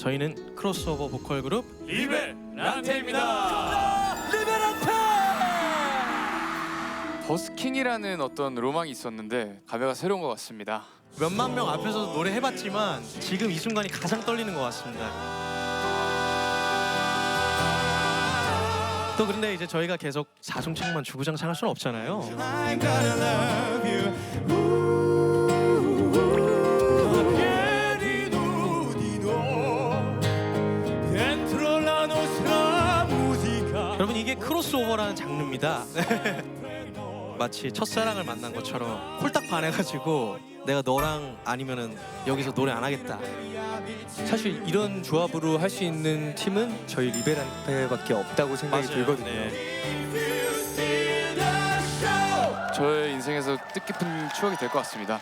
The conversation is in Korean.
저희는 크로스오버 보컬 그룹 리베 란테입니다. 버스킹이라는 어떤 로망이 있었는데 가벼가 새로운 것 같습니다. 몇만 명 앞에서 노래 해봤지만 지금 이 순간이 가장 떨리는 것 같습니다. 또 그런데 이제 저희가 계속 사중창만 주구장창 할 수는 없잖아요. 여러분 이게 크로스오버라는 장르입니다. 마치 첫사랑을 만난 것처럼 홀딱 반해가지고 내가 너랑 아니면은 여기서 노래 안 하겠다. 사실 이런 조합으로 할 수 있는 팀은 저희 리베란테밖에 없다고 생각이 들거든요. 네. 저의 인생에서 뜻깊은 추억이 될 것 같습니다.